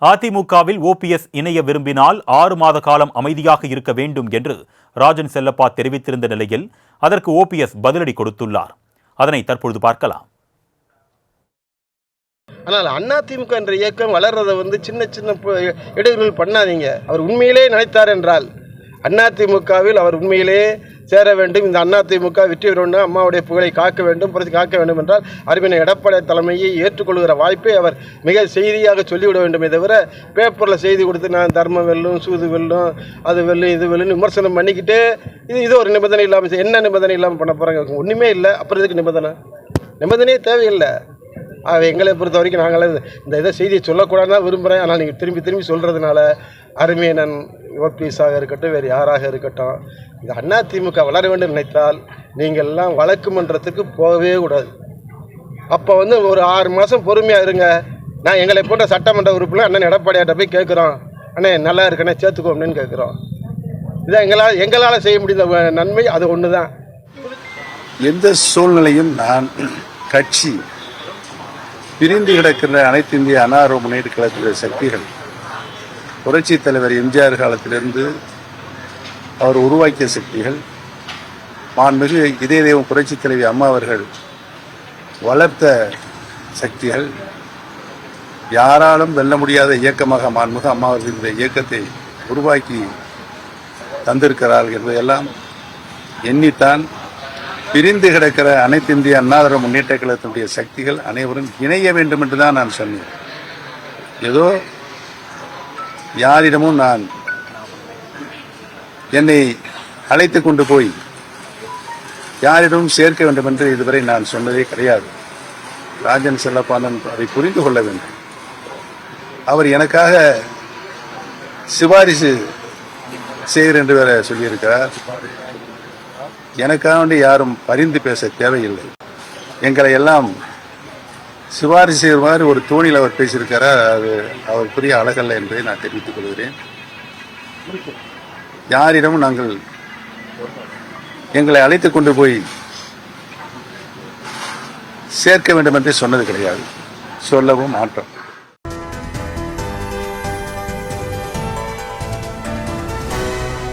அதிமுகவில் ஓபிஎஸ் இணைய விரும்பினால் ஆறு மாத காலம் அமைதியாக இருக்க வேண்டும் என்று ராஜன் செல்லப்பா தெரிவித்திருந்த நிலையில் அதற்கு ஓபிஎஸ் பதிலடி கொடுத்துள்ளார். அதனை தற்பொழுது பார்க்கலாம். ஆனால் அதிமுக என்ற இயக்கம் வளர்றதை வந்து சின்ன சின்ன பு- இடையூறுகள் பண்ணாதீங்க. அவர் உண்மையிலே நினைத்தார் என்றால் அதிமுகவில் அவர் உண்மையிலே சேர வேண்டும். இந்த அதிமுக வெற்றி பெறணும் அம்மாவுடைய புகழை காக்க வேண்டும் புரட்சி காக்க வேண்டும் என்றால் அருமையான எடப்பாடி தலைமையை ஏற்றுக்கொள்கிற வாய்ப்பை அவர் மிக செய்தியாக சொல்லிவிட வேண்டுமே தவிர பேப்பரில் செய்தி கொடுத்து நான் தர்மம் வெல்லும் சூது வெல்லும் அது வெல்லும் இது வெல்லும் விமர்சனம் பண்ணிக்கிட்டு இது இது ஒரு நிபந்தனை இல்லாமல் என்ன நிபந்தனை இல்லாமல் பண்ண போகிறாங்க ஒன்றுமே இல்லை. அப்புறம் இதுக்கு நிபந்தனை? நிபந்தனையே தேவையில்லை. எங்களை பொறுத்த வரைக்கும் நாங்கள் இந்த இதை செய்தியை சொல்லக்கூடாதுன்னு தான் விரும்புகிறேன் ஆனால் நீங்கள் திரும்பி திரும்பி சொல்கிறதுனால அருமையனன் ஓபிஎஸாக இருக்கட்டும் வேறு யாராக இருக்கட்டும் இந்த அண்ணா திமுக வளர வேண்டும் நினைத்தால் நீங்கள் எல்லாம் வழக்கு மன்றத்துக்கு போகவே கூடாது. அப்போ வந்து ஒரு ஆறு மாதம் பொறுமையாக இருங்க. நான் எங்களை போன்ற சட்டமன்ற உறுப்பினர் அண்ணன் எடப்பாடியாட்ட போய் கேட்குறோம். அண்ணே நல்லா இருக்கண்ணே சேர்த்துக்கோ அப்படின்னு கேட்குறோம். இதான் எங்களால் எங்களால் செய்ய முடிந்த வ- நன்மை அது ஒன்று தான் எந்த சூழ்நிலையும் நான் கட்சி பிரிந்து கிடக்கின்ற அனைத்து இந்திய அனார முன்னேற்ற கழகத்துடைய சக்திகள். புரட்சி தலைவர் எம்ஜிஆர் காலத்திலிருந்து அவர் உருவாக்கிய சக்திகள். மாண்புமிகு இதய தெய்வம் புரட்சி தலைவி அம்மா அவர்கள் வளர்த்த சக்திகள். யாராலும் வெல்ல முடியாத இயக்கமாக மாண்புமிகு அம்மா அவர்கள் இந்த இயக்கத்தை உருவாக்கி தந்திருக்கிறார்கள் என்பதையெல்லாம் எண்ணித்தான் பிரிந்து கிடக்கிற அனைத்து இந்திய அண்ணாதிர முன்னேற்ற கழகத்தினுடைய சக்திகள் அனைவரும் இணைய வேண்டும் என்று தான் நான் சொன்னேன். ஏதோ யாரிடமும் நான் என்னை அழைத்து கொண்டு போய் யாரிடமும் சேர்க்க வேண்டும் என்று இதுவரை நான் சொன்னதே கிடையாது. ராஜன் செல்லப்பானன் அதை புரிந்து கொள்ள வேண்டும். அவர் எனக்காக சிபாரிசு செய்கிறேன் என்று வேற சொல்லியிருக்கிறார். எனக்காக வேண்டி யாரும் பரிந்து பேச தேவையில்லை. எங்களை எல்லாம் சிபாரிசு செய்கிற மாதிரி ஒரு தோணியில் அவர் பேசியிருக்கிறார் அது அவருக்குரிய அழகல்ல என்பதை நான் தெரிவித்துக் கொள்கிறேன். யாரிடமும் நாங்கள் எங்களை அழைத்து கொண்டு போய் சேர்க்க வேண்டும் என்று சொன்னது கிடையாது. சொல்லவும் மாட்டோம்.